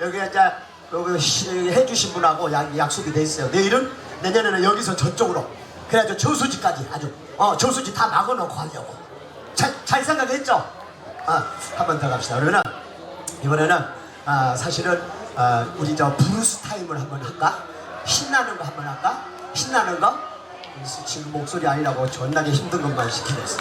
여기 이제 여기 시- 해주신 분하고 약, 약속이 돼 있어요. 내일은 내년에는 여기서 저쪽으로 그래가지고 저수지까지 아주 어 저수지 다 막아놓고 하려고. 잘, 잘 생각했죠? 아, 한 번 더 갑시다. 그러면은 이번에는 아, 사실은 아, 우리 저 브루스 타임을 한번 할까? 신나는 거 한번 할까? 신나는 거? 지금 목소리 아니라고 존나게 힘든 것만 시키겠어.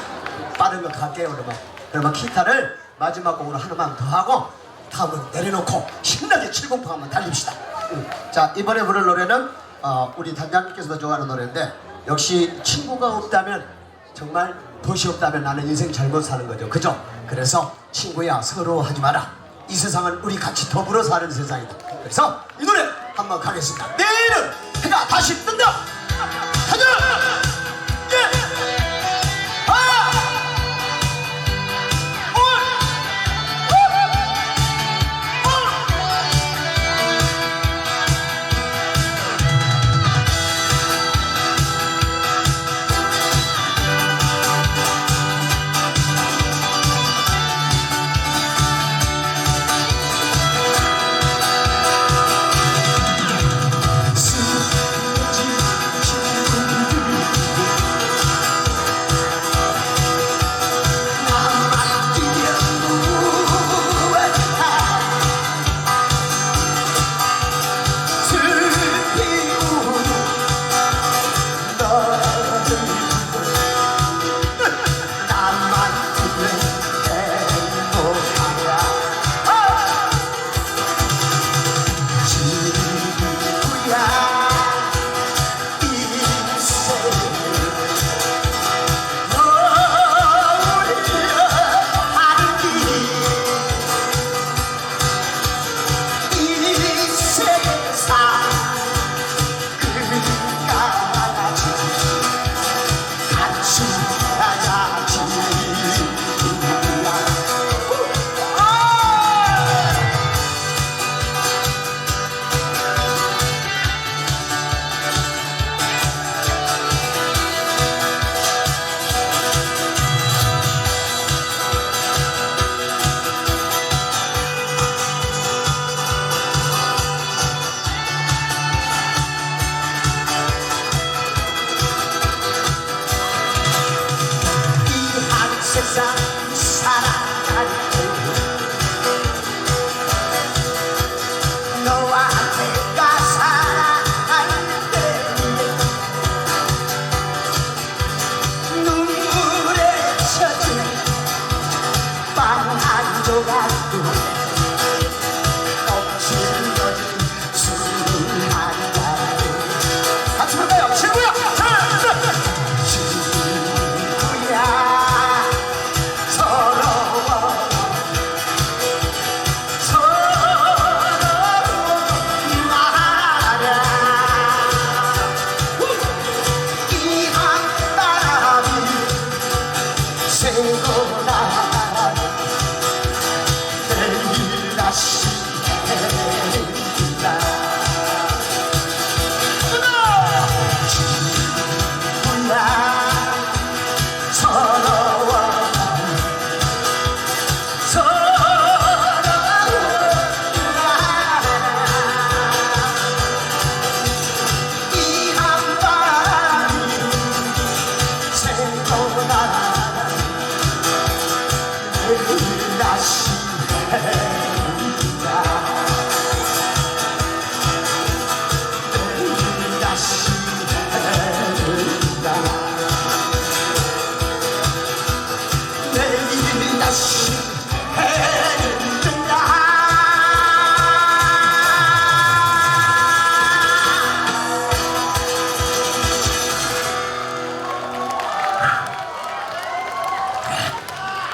빠른 거 갈게요 그러면. 그러면 기타를 마지막 곡으로 하나만 더 하고 다음은 내려놓고 신나게 7공파 한번 달립시다. 응. 자 이번에 부를 노래는 어, 우리 단장님께서도 좋아하는 노래인데 역시 친구가 없다면 정말 도시 없다면 나는 인생 잘못 사는 거죠. 그죠? 그래서 친구야 서로 하지 마라. 이 세상은 우리 같이 더불어 사는 세상이다. 그래서 이 노래 한번 가겠습니다. 내일은 해가 다시 뜬다. 가자.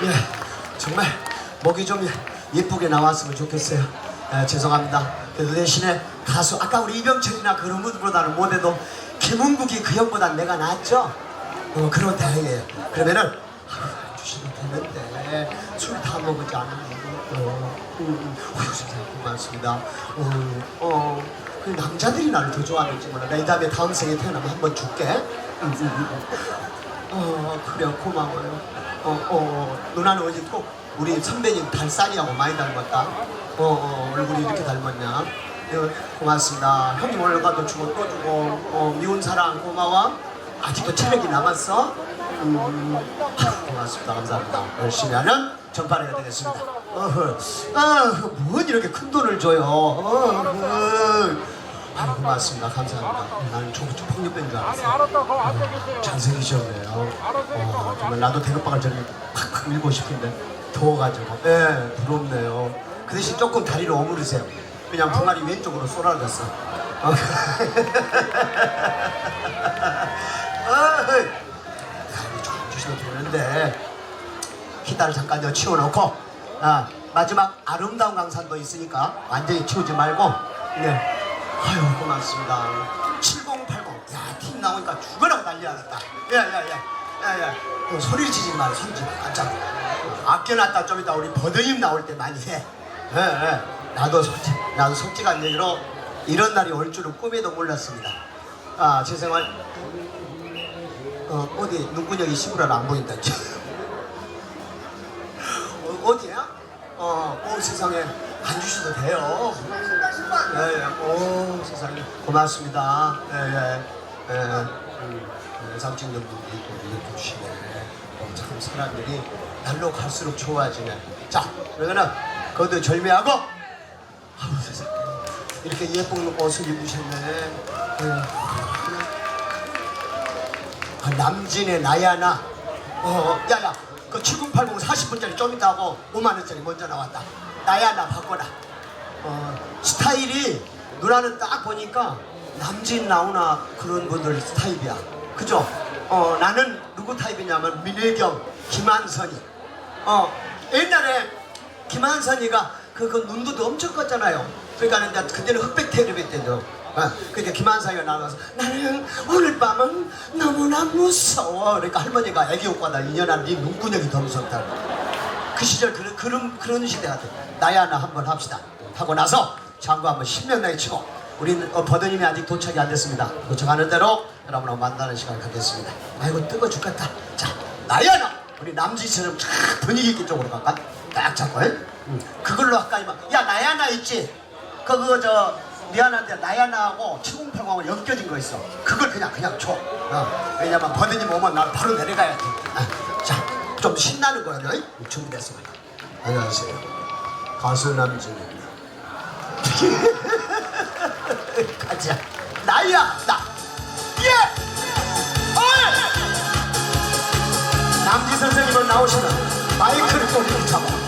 예, 정말 목이 좀 예쁘게 나왔으면 좋겠어요. 예, 죄송합니다. 그 대신에 가수 아까 우리 이병철이나 그런 분보다는 못해도 김은국이 그 형보다 내가 낫죠? 어, 그런 다행이에요. 그러면은 하루 주시면 되는데 술 다 먹지 않으면 어, 음, 음, 어휴 선생님 고맙습니다. 어, 어, 그 남자들이 나를 더 좋아하는지 몰라. 나이 다음에 다음 생에 태어나면 한번 줄게. 음, 음, 음. 어 그래 고마워요. 어, 어 누나는 어디 꼭 우리 선배님 달산이하고 많이 닮았다. 어, 어 얼굴이 이렇게 닮았냐? 어, 고맙습니다. 형님 오늘 가도 주고 또 주고 어, 미운 사랑 고마워. 아직도 체력이 남았어? 음, 고맙습니다. 감사합니다. 열심히 하는 전파래가 되겠습니다. 어허, 아, 뭔 이렇게 큰 돈을 줘요? 어허. 아, 고맙습니다. 감사합니다. 나는 좀 폭력된 줄 알았어. 잘생기셨네요. 어, 정말 나도 대급박을 저렇게 팍팍 밀고 싶은데 더워가지고. 예, 부럽네요. 그 대신 조금 다리를 오므리세요. 그냥 분갈이 왼쪽으로 쏟아졌어. 어. 어이. 다리 좀 주셔도 되는데 기타를 잠깐 더 치워놓고 아, 마지막 아름다운 강산도 있으니까 완전히 치우지 말고 네. 아유 고맙습니다. 7080 야, 팀 나오니까 죽어라고 난리 나겠다. 야야야 야야. 그 소리 지지 마 소리 지마. 깜짝 아껴놨다. 좀 이따 우리 버드님 나올 때 많이 해. 예, 예. 나도 솔직 나도 솔직한 얘기로 이런 날이 올 줄은 꿈에도 몰랐습니다. 아제 생활. 어, 어디 눈구녕이 시부라를 안 보인다. 어, 어디야? 어, 어 세상에 안 주셔도 돼요. 예, 예. 오 세상에 고맙습니다. 예, 예. 예. 음, 외상증 분들이 또 이렇게 주시네. 어, 참 사람들이 날로 갈수록 좋아지네. 자, 그러면은 그것도 절매하고 아우 세상에 이렇게 예쁜 옷을 입으셨네. 예. 아, 남진의 나야나 어 야야 그 7080 40분짜리 좀 하고 5만원짜리 먼저 나왔다 나야 나 바꿔라. 어 스타일이 누나는 딱 보니까 남진 나오나 그런 분들 스타일이야. 그죠? 어 나는 누구 타입이냐면 민혜경 김한선이. 어 옛날에 김한선이가 그, 그 눈도 엄청 컸잖아요. 그러니까 그때는 흑백 텔레비 때죠 어, 그러니까 김한사이가 나가서 나는 오늘 밤은 너무나 무서워. 그러니까 할머니가 애기 오빠다. 인연한 네 눈구녕이 더 무섭다 그 시절 그런 그런 그런 시대 같아 나야 나 한번 합시다. 하고 나서 장구 한번 10년 내에 치고 우리는 어, 버드님이 아직 도착이 안 됐습니다. 도착하는 대로 여러분하고 만나는 시간 갖겠습니다. 아이고 뜨거 죽겠다. 자 나야 나. 우리 남지처럼 쫙 분위기 있게 쪽으로 갈까? 딱 잡고 에? 응. 그걸로 할까 이만. 야 나야 나 있지? 그거 저 미안한데 나야나하고 7080하고 엮여진 거 있어. 그걸 그냥 그냥 줘. 어. 왜냐면 버드님 오면 나 바로 내려가야 돼. 아, 자 좀 신나는 응? 준비됐습니다. 안녕하세요. 가수 남진입니다. 가자. 나야 나. 예! 어이! 남지 선생님은 나오시면 마이크를 또 이렇게 잡아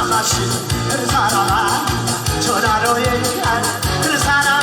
가서 차 마시는 그 사람아 전화로 얘기하는 그 사람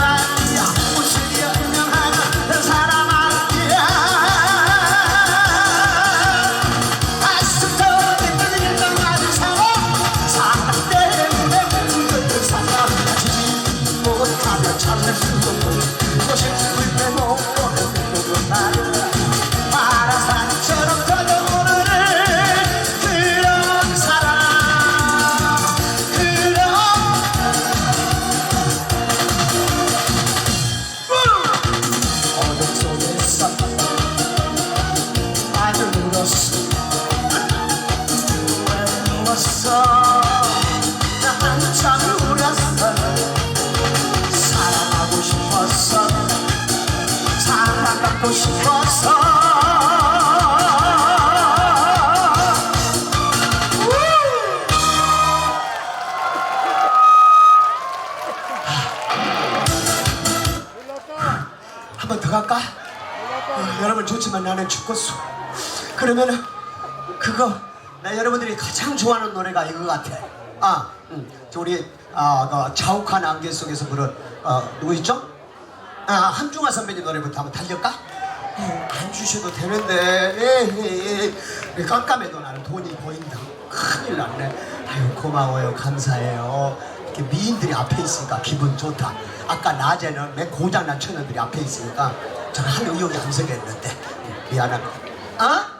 죽겠어. 그러면은 그거 나 여러분들이 가장 좋아하는 노래가 이거 같아. 아 음, 저 우리 아, 그 자욱한 안개 속에서 부른 어, 누구 있죠? 아, 함중아 선배님 노래부터 한번 달릴까? 어, 안 주셔도 되는데. 예, 예, 예. 깜깜해도 나는 돈이 보인다. 큰일 났네. 아유 고마워요. 감사해요. 이렇게 미인들이 앞에 있으니까 기분 좋다. 아까 낮에는 맨 고장난 청년들이 앞에 있으니까 저는 한 의욕이 안 서겠는데 미안합니다 어?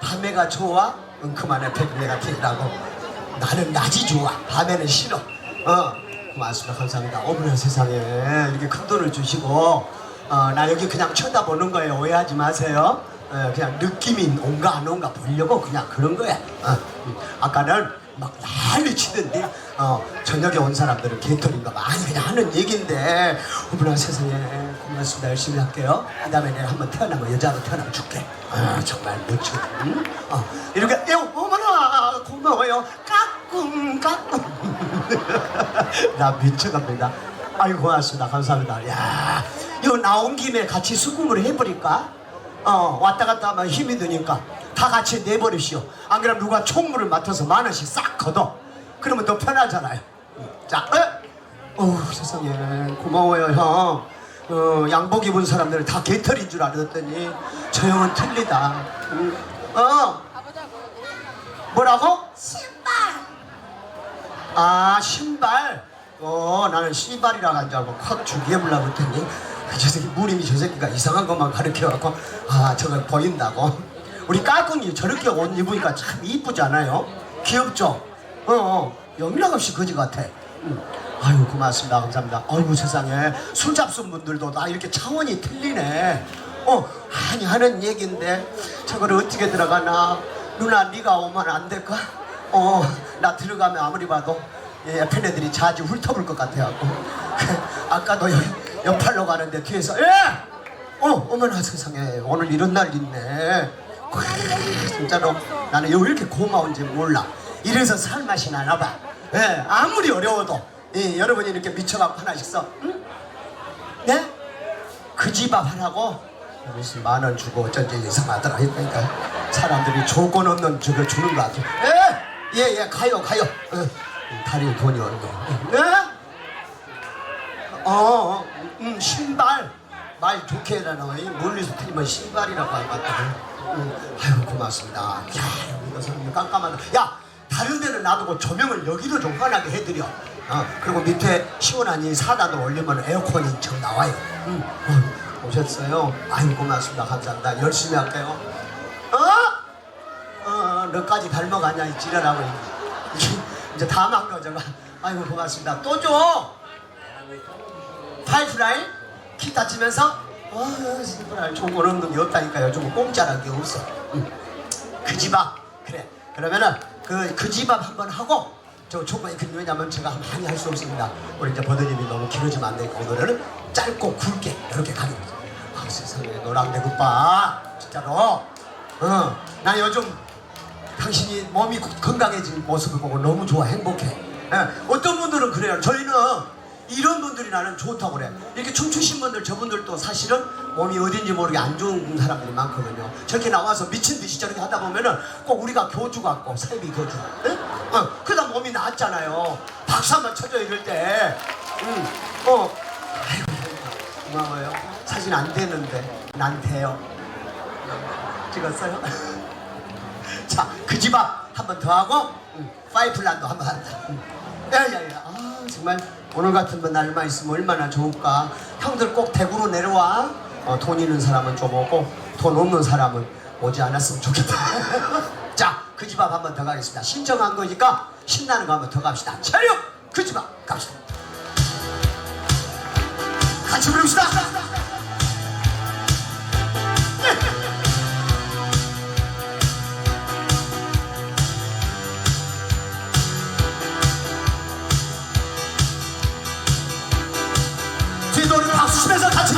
밤에가 좋아? 응 그만해. 백내가 틀리라고. 나는 낮이 좋아. 밤에는 싫어. 어. 고맙습니다. 감사합니다. 어머나 세상에. 이렇게 큰 돈을 주시고. 어, 나 여기 그냥 쳐다보는 거예요. 오해하지 마세요. 어, 그냥 느낌이 온가 안 온가 보려고 그냥 그런 거야. 어, 음. 아까는 막 난리 치던데 어, 저녁에 온 사람들은 개털인가 봐. 아니 그냥 하는 얘긴데. 어머나 세상에 고맙습니다. 열심히 할게요. 그 다음에 내가 한번 태어나면 여자로 태어나면 줄게. 아 정말 멋져 응? 어, 이렇게 에 어머나 고마워요. 까꿍 까꿍. 나 미쳐갑니다. 아이고 고맙습니다. 감사합니다. 야 이거 나온 김에 같이 수금을 해버릴까? 어 왔다 갔다 하면 힘이 드니까 다 같이 내버리시오. 안 그러면 누가 총무를 맡아서 만 원씩 싹 걷어. 그러면 더 편하잖아요. 자 에? 어우 세상에. 고마워요 형 어, 양복 입은 사람들은 다 개털인 줄 알았더니 저 형은 틀리다. 응. 어? 뭐라고? 아 신발? 어 나는 신발이라 고 한 줄 알고 확 죽여보려고 했더니. 저 새끼 무림이 저 새끼가 이상한 것만 가르쳐갖고 아 저거 보인다고. 우리 까꿍이 저렇게 옷 입으니까 참 이쁘잖아요. 귀엽죠? 어, 어. 영락 없이 거지 같아. 응. 아유 고맙습니다. 감사합니다. 아이고 세상에. 술 잡순 분들도 나 이렇게 차원이 틀리네. 어 아니 하는 얘기인데. 저걸 어떻게 들어가나? 누나 네가 오면 안 될까? 어 나 들어가면 아무리 봐도 예, 옆에 애들이 자주 훑어볼 것 같아갖고. 아까도 옆, 옆팔로 가는데 뒤에서 예! 어 어머나 세상에. 오늘 이런 날 있네. 와, 진짜로 나는 왜 이렇게 고마운지 몰라. 이래서 살 맛이 나나 봐. 예, 아무리 어려워도 예, 여러분이 이렇게 미쳐갖고 하나씩 써 응? 네? 그집앞 하라고? 무슨 만 원 주고 어쩐지 이상하더라 그러니까. 사람들이 조건 없는 저거 주는 거 같아. 예예예 예, 가요 가요. 어, 다리 돈이 없네. 네? 어, 어 음, 신발. 말 좋게 해라너 멀리서 틀리면 신발이라고 하거든 음, 아유 고맙습니다. 야 이거 깜깜하다. 야 다른 데는 놔두고 조명을 여기도 좀 환하게 해드려 어, 그리고 밑에 시원한 이 사다도 올리면 에어컨이 좀 나와요. 음, 어, 오셨어요? 아유 고맙습니다. 감사합니다. 열심히 할게요. 어? 어 너까지 닮아가냐 이 지랄하고 이제 다 막너 저거 아이고 고맙습니다. 또 줘! 파이프라인? 기타 치면서? 어 신발 조건 없는 게 없다니까 요즘 공짜란 게 없어. 응. 그집 앞 그래. 그러면은 그 그 집 앞 한번 하고 저 초반에 그 왜냐면 제가 많이 할 수 없습니다. 우리 이제 버드님이 너무 길어지면 안 되니까 오늘은 짧고 굵게 이렇게 가는 거죠 아 세상에 노랑대 굿바. 진짜로. 어나 요즘 당신이 몸이 건강해진 모습을 보고 너무 좋아 행복해. 예, 어떤 분들은 그래요. 저희는 이런 분들이 나는 좋다고 그래. 이렇게 춤추신 분들 저분들도 사실은 몸이 어딘지 모르게 안 좋은 사람들이 많거든요. 저렇게 나와서 미친 듯이 저렇게 하다 보면은 꼭 우리가 교주 같고 사이비 교주. 예? 어, 그러다 몸이 나았잖아요. 박수 한번 쳐줘 이럴 때. 응. 어. 아이고 고마워요. 사진 안 되는데 난 돼요. 찍었어요? 자, 그 집 앞 한 번 더 하고 응, 파이플란도 한 번 한다. 응. 야 야 야, 아 정말 오늘 같은 날만 있으면 얼마나 좋을까. 형들 꼭 대구로 내려와. 어, 돈 있는 사람은 좀 오고 돈 없는 사람은 오지 않았으면 좋겠다. 자, 그 집 앞 한번 더 가겠습니다. 신청한 거니까 신나는 거 한번 더 갑시다. 차려, 그집 앞 갑시다. 같이 부릅시다.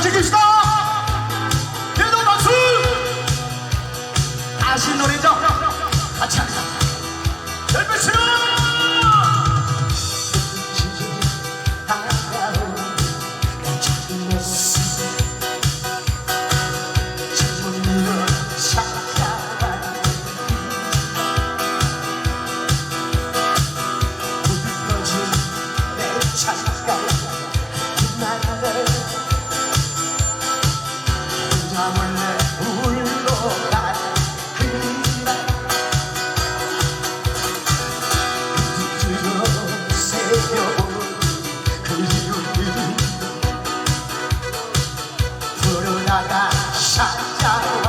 즐깁시다. 뒤도 박수. 다시 노래죠. 같이 합니다. 찾아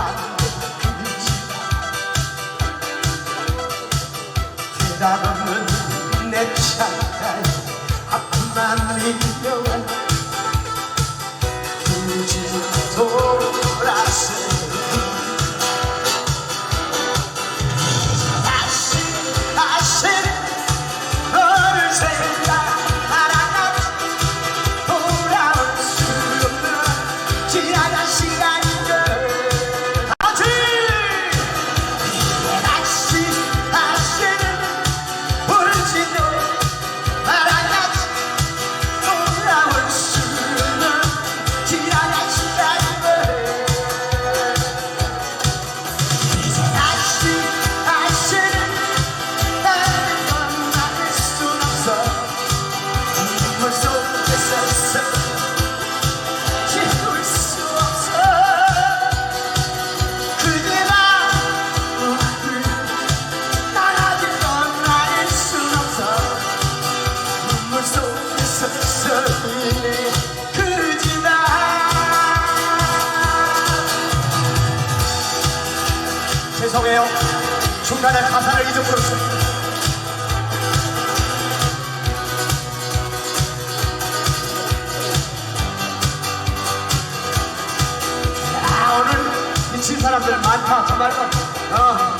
미친 사람들 많다. 정말. 어.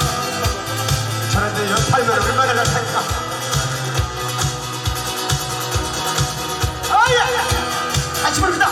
저런데 연팔면 얼마나 나탈까? 아야 같이 부릅시다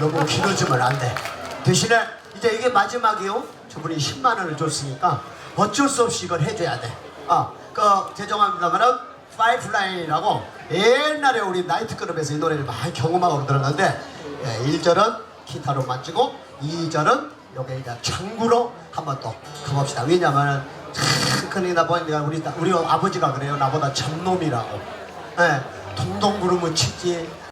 너무 길어지면 안 돼 대신에 이제 이게 마지막이요 저분이 10만 원을 줬으니까 어쩔 수 없이 이걸 해줘야 돼. 어, 그 죄송합니다만은 파이프라인이라고 옛날에 우리 나이트클럽에서 이 노래를 많이 경험하고 들었는데 예, 1절은 기타로 만지고 2절은 요게 이제 창구로 한번 또 가봅시다. 왜냐면은 참 큰이다 보니까 우리 우리 아버지가 그래요. 나보다 참놈이라고. 예, 동동 구르면 치지